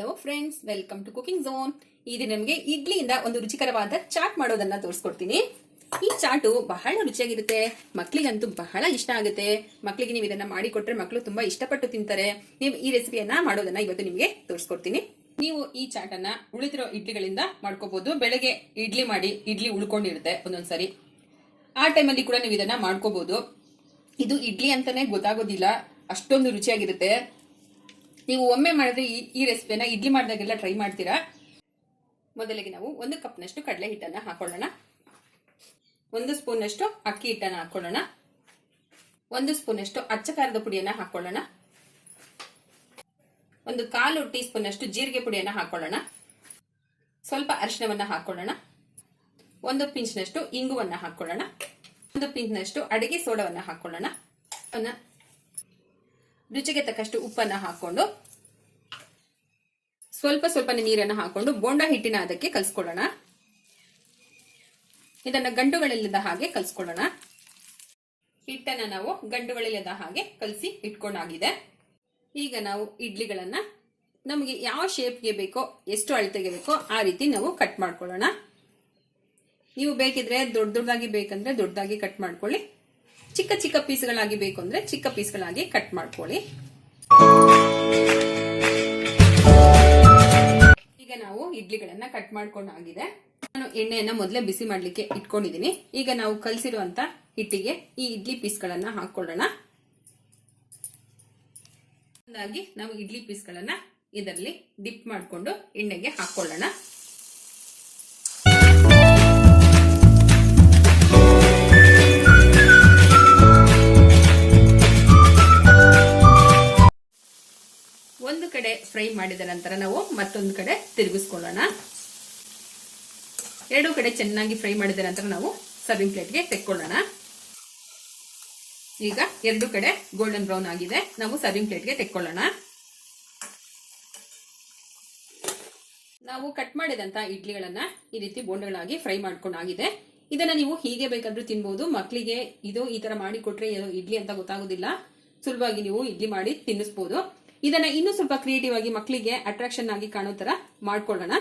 Hello friends welcome to cooking zone ಇದು ನಿಮಗೆ ಇಡ್ಲಿಯಿಂದ ಒಂದು ರುಚಿಕರವಾದ ಚಾಟ್ ಮಾಡೋದನ್ನ ತೋರಿಸ್ಕೊಡ್ತೀನಿ. ಈ ಚಾಟು ಬಹಳ ರುಚಿಯಾಗಿರುತ್ತೆ. ಮಕ್ಕಳಿಗಂತೂ ಬಹಳ ಇಷ್ಟ ಆಗುತ್ತೆ. ಮಕ್ಕಳಿಗೆ ನೀವು ಇದನ್ನ ಮಾಡಿಕೊಟ್ರೆ ಮಕ್ಕಳು ತುಂಬಾ ಇಷ್ಟಪಟ್ಟು ತಿಂತಾರೆ. ನೀವು ಈ ರೆಸಿಪಿಯನ್ನ ಮಾಡೋದನ್ನ ಇವತ್ತು ನಿಮಗೆ ತೋರಿಸ್ಕೊಡ್ತೀನಿ. ನೀವು ಈ ಚಾಟನ್ನ ಉಳಿದಿರೋ ಇಡ್ಲಿಗಳಿಂದ ಮಾಡ್ಕೋಬಹುದು ಬೆಳಗ್ಗೆ ಇಡ್ಲಿ ಮಾಡಿ ಇಡ್ಲಿ ಉಳ್ಕೊಂಡಿರುತ್ತೆ ಒಂದೊಂದ್ಸರಿ. ಆ ಟೈಮಲ್ಲಿ ಕೂಡ ನೀವು ಇದನ್ನ ಮಾಡ್ಕೋಬಹುದು ಇದು ಇಡ್ಲಿ ಅಂತಾನೆ ಗೊತ್ತಾಗೋದಿಲ್ಲ. ಅಷ್ಟೊಂದು ರುಚಿಯಾಗಿರುತ್ತೆ. ನೀವು ಒಮ್ಮೆ ಮಾಡಿದ್ರೆ ಈ ಈ ರೆಸಿಪಿನ ಇಡ್ಲಿ ಮಾಡಿದಾಗೆಲ್ಲ ಟ್ರೈ ಮಾಡ್ತೀರಾ? ಮೊದಲಿಗೆ ನಾವು ಒಂದು ಕಪ್ನಷ್ಟು ಕಡಲೆ ಹಿಟ್ಟನ್ನ ಹಾಕೊಳ್ಳೋಣ. ಒಂದು ಸ್ಪೂನ್ನಷ್ಟು ಅಕ್ಕಿ ಹಿಟ್ಟನ್ನ ಹಾಕೊಳ್ಳೋಣ. ಒಂದು ಸ್ಪೂನಷ್ಟು ಅಚ್ಚ ಖಾರದ ಪುಡಿಯನ್ನ ಹಾಕೊಳ್ಳೋಣ. ಒಂದು ಕಾಲು ಟೀ ಸ್ಪೂನಷ್ಟು ಜೀರಿಗೆ ಪುಡಿಯನ್ನ ಹಾಕೊಳ್ಳೋಣ. ಸ್ವಲ್ಪ ಅರಿಶಿನವನ್ನ ಹಾಕೊಳ್ಳೋಣ. ಒಂದು ಪಿಂಚ್ನಷ್ಟು ಇಂಗುವನ್ನ ಹಾಕೊಳ್ಳೋಣ. ಒಂದು ಪಿಂಚ್ನಷ್ಟು ಅಡಿಗೆ ಸೋಡವನ್ನ ಹಾಕೊಳ್ಳೋಣ. ರುಚಿಗೆ ತಕ್ಕಷ್ಟು ಉಪ್ಪನ್ನ ಹಾಕೊಂಡು ಸ್ವಲ್ಪ ಸ್ವಲ್ಪ ನೀರನ್ನು ಹಾಕೊಂಡು ಬೋಂಡ ಹಿಟ್ಟಿನ ಅದಕ್ಕೆ ಕಲಿಸ್ಕೊಳ್ಳೋಣ. ಇದನ್ನು ಗಂಡುಗಳಿಲ್ಲದ ಹಾಗೆ ಕಲಿಸ್ಕೊಳ್ಳೋಣ. ಹಿಟ್ಟನ್ನ ನಾವು ಗಂಡುಗಳಿಲ್ಲದ ಹಾಗೆ ಕಲಸಿ ಇಟ್ಕೊಂಡಾಗಿದೆ. ಈಗ ನಾವು ಇಡ್ಲಿಗಳನ್ನ ನಮಗೆ ಯಾವ ಶೇಪ್ಗೆ ಬೇಕೋ, ಎಷ್ಟು ಅಳತೆಗೆ ಬೇಕೋ ಆ ರೀತಿ ನಾವು ಕಟ್ ಮಾಡ್ಕೊಳ್ಳೋಣ. ನೀವು ಬೇಕಿದ್ರೆ ದೊಡ್ಡ ದೊಡ್ಡದಾಗಿ ಬೇಕಂದ್ರೆ ದೊಡ್ಡದಾಗಿ ಕಟ್ ಮಾಡ್ಕೊಳ್ಳಿ. ಚಿಕ್ಕ ಚಿಕ್ಕ ಪೀಸ್ಗಳಾಗಿ ಬೇಕು ಅಂದ್ರೆ ಚಿಕ್ಕ ಪೀಸ್ಗಳಾಗಿ ಕಟ್ ಮಾಡ್ಕೊಳ್ಳಿ. ಈಗ ನಾವು ಇಡ್ಲಿಗಳನ್ನ ಕಟ್ ಮಾಡ್ಕೊಂಡಾಗಿದೆ ನಾನು ಎಣ್ಣೆಯನ್ನ ಮೊದಲೇ ಬಿಸಿ ಮಾಡ್ಲಿಕ್ಕೆ ಇಟ್ಕೊಂಡಿದ್ದೀನಿ ಈಗ ನಾವು ಕಲಸಿರುವಂತ ಹಿಟ್ಟಿಗೆ ಈ ಇಡ್ಲಿ ಪೀಸ್ಗಳನ್ನ ಹಾಕೊಳ್ಳೋಣ. ನಾವು ಇಡ್ಲಿ ಪೀಸ್ಗಳನ್ನ ಇದರಲ್ಲಿ ಡಿಪ್ ಮಾಡಿಕೊಂಡು ಎಣ್ಣೆಗೆ ಹಾಕೊಳ್ಳೋಣ. ಫ್ರೈ ಮಾಡಿದ ನಂತರ ನಾವು ಮತ್ತೊಂದು ಕಡೆ ತಿರುಗಿಸ್ಕೊಳ್ಳೋಣ. ಎರಡು ಕಡೆ ಚೆನ್ನಾಗಿ ಫ್ರೈ ಮಾಡಿದ ನಂತರ ನಾವು ಸರ್ವಿಂಗ್ ಪ್ಲೇಟ್ಗೆ ತೆಕ್ಕೊಳ್ಳೋಣ. ಈಗ ಎರಡು ಕಡೆ ಗೋಲ್ಡನ್ ಬ್ರೌನ್ ಆಗಿದೆ. ನಾವು ಸರ್ವಿಂಗ್ ಪ್ಲೇಟ್ಗೆ ತೆಕ್ಕೊಳ್ಳೋಣ. ನಾವು ಕಟ್ ಮಾಡಿದಂತ ಇಡ್ಲಿಗಳನ್ನ ಈ ರೀತಿ ಬೋಂಡಗಳಾಗಿ ಫ್ರೈ ಮಾಡ್ಕೊಂಡಾಗಿದೆ. ಇದನ್ನ ನೀವು ಹೀಗೆ ಬೇಕಾದ್ರೂ ತಿನ್ಬಹುದು ಮಕ್ಕಳಿಗೆ ಇದು ಈ ತರ ಮಾಡಿ ಕೊಟ್ರೆ ಇಡ್ಲಿ ಅಂತ ಗೊತ್ತಾಗೋದಿಲ್ಲ. ಸುಲಭವಾಗಿ ನೀವು ಇಡ್ಲಿ ಮಾಡಿ ತಿನ್ನಿಸ್ಬೋದು. ಇದನ್ನ ಇನ್ನೂ ಸ್ವಲ್ಪ ಕ್ರಿಯೇಟಿವ್ ಆಗಿ ಮಕ್ಕಳಿಗೆ ಅಟ್ರಾಕ್ಷನ್ ಆಗಿ ಕಾಣೋ ತರ ಮಾಡ್ಕೊಳ್ಳೋಣ.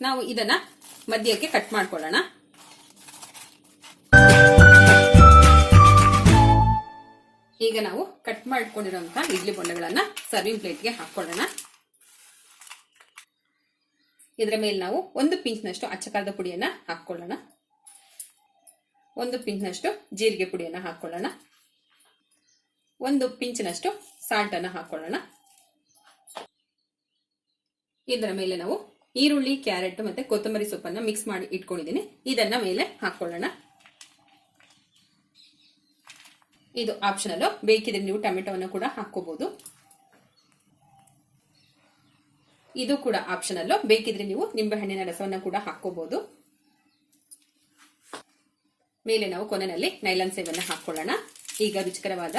ನಾವು ಇದನ್ನ ಮಧ್ಯಕ್ಕೆ ಕಟ್ ಮಾಡ್ಕೊಳ್ಳೋಣ. ಈಗ ನಾವು ಕಟ್ ಮಾಡ್ಕೊಂಡಿರುವಂತಹ ಇಡ್ಲಿ ಬೊಂಡೆಗಳನ್ನ ಸರ್ವಿಂಗ್ ಪ್ಲೇಟ್ಗೆ ಹಾಕೊಳ್ಳೋಣ ಇದರ ಮೇಲೆ ನಾವು ಒಂದು ಪಿಂಚ್ನಷ್ಟು ಅಚ್ಚಕಾರದ ಪುಡಿಯನ್ನ ಹಾಕೊಳ್ಳೋಣ ಒಂದು ಪಿಂಚ್ನಷ್ಟು ಜೀರಿಗೆ ಪುಡಿಯನ್ನು ಹಾಕೊಳ್ಳೋಣ. ಒಂದು ಪಿಂಚ್ನಷ್ಟು ಸಾಲ್ಟನ್ನು ಹಾಕ್ಕೊಳ್ಳೋಣ ಹಾಕೊಳ್ಳೋಣ. ಇದರ ಮೇಲೆ ನಾವು ಈರುಳ್ಳಿ, ಕ್ಯಾರೆಟ್ ಮತ್ತೆ ಕೊತ್ತಂಬರಿ ಸೊಪ್ಪನ್ನು ಮಿಕ್ಸ್ ಮಾಡಿ ಇಟ್ಕೊಂಡಿದ್ದೀನಿ. ಇದನ್ನ ಮೇಲೆ ಹಾಕೊಳ್ಳೋಣ. ಇದು ಆಪ್ಷನಲ್ ಬೇಕಿದ್ರೆ ನೀವು ಟೊಮೆಟೊವನ್ನು ಕೂಡ ಹಾಕೋಬಹುದು ಇದು ಕೂಡ ಆಪ್ಷನಲ್ ಬೇಕಿದ್ರೆ ನೀವು ನಿಂಬೆಹಣ್ಣಿನ ರಸವನ್ನು ಕೂಡ ಹಾಕೋಬಹುದು ಮೇಲೆ ನಾವು ಕೊನೆಯಲ್ಲಿ ನೈಲನ್ ಸೇವನ್ನ ಹಾಕೊಳ್ಳೋಣ. ಈಗ ರುಚಿಕರವಾದ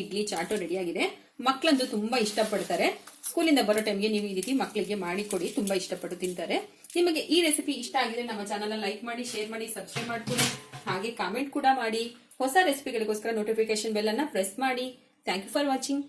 ಇಡ್ಲಿ ಚಾಟು ರೆಡಿಯಾಗಿದೆ. ಮಕ್ಕಳಂತೂ ತುಂಬಾ ಇಷ್ಟಪಡ್ತಾರೆ. ಸ್ಕೂಲಿಂದ ಬರೋ ಟೈಮ್ಗೆ ನೀವು ಈ ರೀತಿ ಮಕ್ಕಳಿಗೆ ಮಾಡಿಕೊಡಿ, ತುಂಬಾ ಇಷ್ಟಪಟ್ಟು ತಿಂತಾರೆ. ನಿಮಗೆ ಈ ರೆಸಿಪಿ ಇಷ್ಟ ಆಗಿದೆ ನಮ್ಮ ಚಾನಲ್ ಲೈಕ್ ಮಾಡಿ ಶೇರ್ ಮಾಡಿ ಸಬ್ಸ್ಕ್ರೈಬ್ ಮಾಡ್ಕೊಳ್ಳಿ. ಹಾಗೆ ಕಾಮೆಂಟ್ ಕೂಡ ಮಾಡಿ. ಹೊಸ ರೆಸಿಪಿಗಳಿಗೋಸ್ಕರ ನೋಟಿಫಿಕೇಶನ್ ಬೆಲ್ ಅನ್ನ ಪ್ರೆಸ್ ಮಾಡಿ. Thank you for watching